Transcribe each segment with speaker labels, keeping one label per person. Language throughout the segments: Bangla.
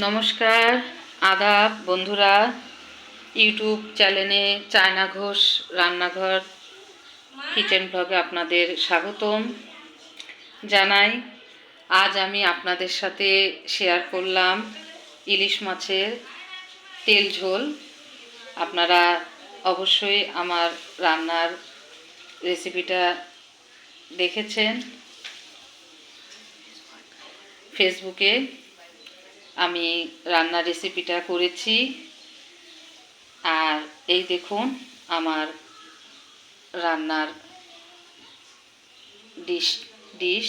Speaker 1: নমস্কার, আদাব, বন্ধুরা, ইউটিউব চ্যানেলে চায়না ঘোষ রান্নাঘর কিচেন ব্লগে আপনাদের স্বাগতম জানাই। আজ আমি আপনাদের সাথে শেয়ার করলাম ইলিশ মাছের তেল ঝোল। আপনারা অবশ্যই আমার রান্নার রেসিপিটা দেখেছেন। ফেসবুকে আমি রান্নার রেসিপিটা করেছি। আর এই দেখুন, আমার রান্নার ডিশ ডিশ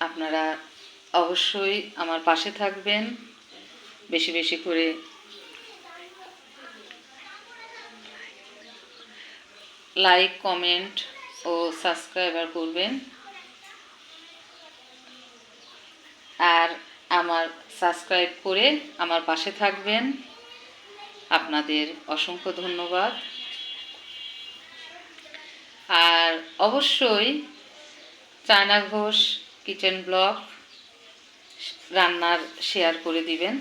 Speaker 1: আপনারা অবশ্যই আমার পাশে থাকবেন, বেশি বেশি করে লাইক কমেন্ট ও সাবস্ক্রাইবার করবেন। আর আমার সাবস্ক্রাইব করে আমার পাশে থাকবেন। আপনাদের অসংখ্য ধন্যবাদ। আর অবশ্যই চায়না ঘোষ কিচেন ব্লগ রান্নার শেয়ার করে দিবেন।